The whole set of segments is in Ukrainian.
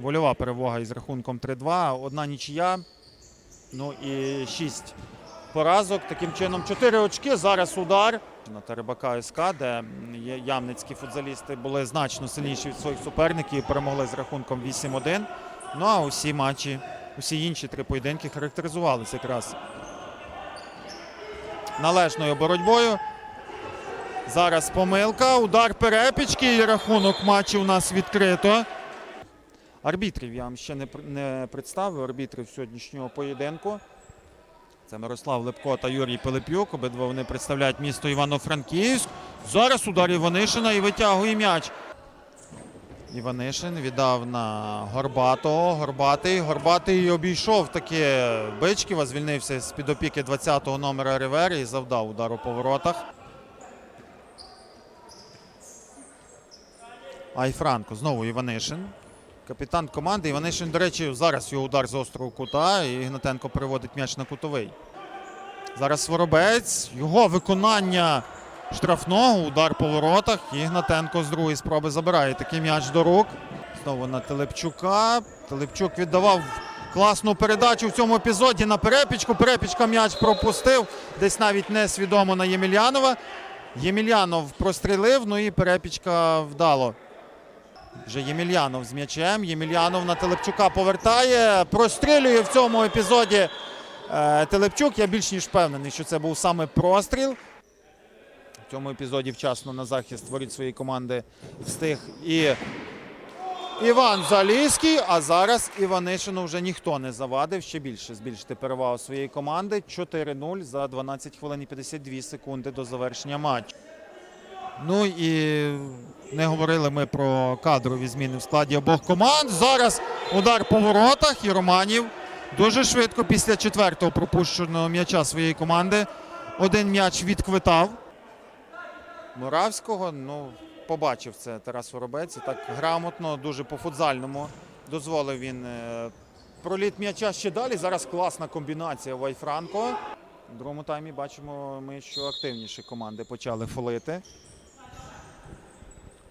Вольова перемога із рахунком 3-2. Одна нічия. Ну і 6 поразок. Таким чином 4 очки. Зараз удар на Теребака СК, де ямницькі футзалісти були значно сильніші від своїх суперників і перемогли з рахунком 8-1. Ну а усі матчі, усі інші три поєдинки характеризувалися якраз належною боротьбою. Зараз помилка, удар перепічки і рахунок матчу у нас відкрито. Арбітрів я вам ще не, не представив. Арбітрів сьогоднішнього поєдинку. Це Мирослав Лепко та Юрій Пилипюк. Обидва вони представляють місто Івано-Франківськ. Зараз удар Іванишина і витягує м'яч. Іванишин віддав на Горбатого. Горбатий. Горбатий обійшов таки Бичківа, звільнився з під опіки 20-го номера Ривери і завдав удар у поворотах. Айфранко. Знову Іванишин. Капітан команди. Іванишин, до речі, зараз його удар з острого кута. І Ігнатенко переводить м'яч на кутовий. Зараз Воробець. Його виконання штрафного. Удар по воротах. Ігнатенко з другої спроби забирає такий м'яч до рук. Знову на Телепчука. Телепчук віддавав класну передачу в цьому епізоді на Перепічку. Перепічка м'яч пропустив. Десь навіть несвідомо на Ємельянова. Ємельянов прострілив, ну і Перепічка вдало. Вже Ємельянов з м'ячем. Ємельянов на Телепчука повертає. Прострілює в цьому епізоді е, Телепчук. Я більш ніж впевнений, що це був саме простріл. В цьому епізоді вчасно на захист воріт своєї команди встиг і Іван Заліський. А зараз Іванишину вже ніхто не завадив. Ще більше збільшити перевагу своєї команди. 4-0 за 12 хвилин і 52 секунди до завершення матчу. Ну і не говорили ми про кадрові зміни в складі обох команд. Зараз удар по воротах і Романів дуже швидко після четвертого пропущеного м'яча своєї команди. Один м'яч відквитав. Муравського, ну, побачив це Тарас Воробець. І Так грамотно, дуже по-футзальному дозволив він е, проліт м'яча ще далі. Зараз класна комбінація Вайфранко. У другому таймі бачимо ми, що активніші команди почали фолити.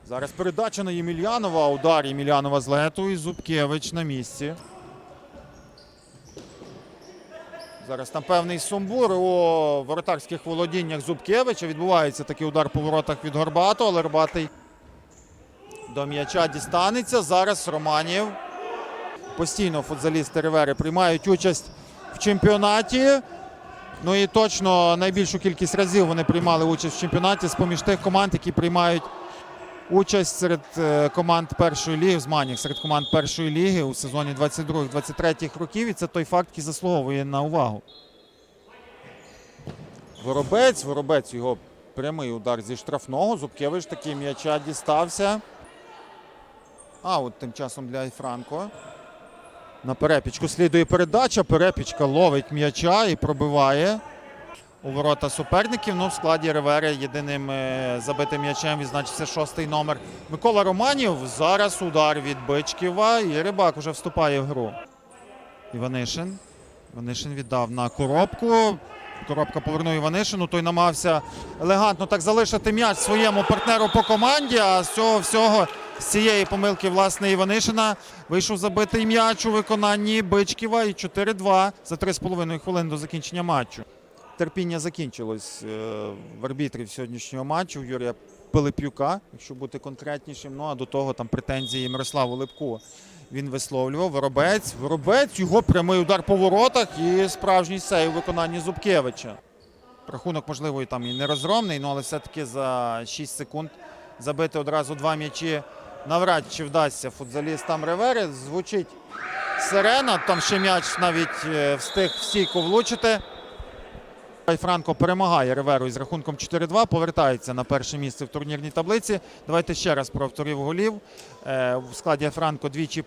Зараз передача на Ємельянова. Удар Ємельянова з лету і Зубкевич на місці. Зараз там певний сумбур у воротарських володіннях Зубкевича. Відбувається такий удар по воротах від Горбату, але Горбатий до м'яча дістанеться. Зараз Романів. Постійно футзалісти Ривери приймають участь в чемпіонаті. Ну і точно найбільшу кількість разів вони приймали участь в чемпіонаті з поміж тих команд, які приймають участь серед е, команд першої ліги в змаганнях серед команд першої ліги у сезоні 22-23 років. І це той факт, який заслуговує на увагу. Воробець, Воробець його прямий удар зі штрафного. Зубкевич такий м'яча дістався. А от тим часом для Айфранко. На перепічку слідує передача. Перепічка ловить м'яча і пробиває у ворота суперників. Ну, в складі Ривери єдиним е, забитим м'ячем відзначився шостий номер Микола Романів. Зараз удар від Бичківа і Рибак уже вступає в гру. Іванишин. Іванишин віддав на коробку. Коробка повернув Іванишину. Той намагався елегантно так залишити м'яч своєму партнеру по команді. А з цього всього, з цієї помилки, власне, Іванишина вийшов забитий м'яч у виконанні Бичківа і 4-2 за 3,5 хвилини до закінчення матчу. Терпіння закінчилось е, в арбітрів сьогоднішнього матчу Юрія Пилипюка, якщо бути конкретнішим. Ну а до того там претензії Мирославу Липку він висловлював. Воробець, Воробець, його прямий удар по воротах і справжній сейв у виконанні Зубкевича. Рахунок, можливо, і там і не розгромний, ну, але все-таки за 6 секунд забити одразу два м'ячі навряд чи вдасться футзалістам Ревери. Звучить сирена, там ще м'яч навіть е, встиг в стійку влучити. Франко перемагає Реверу із рахунком 4-2, повертається на перше місце в турнірній таблиці. Давайте ще раз про авторів голів. Е, В складі Франко двічі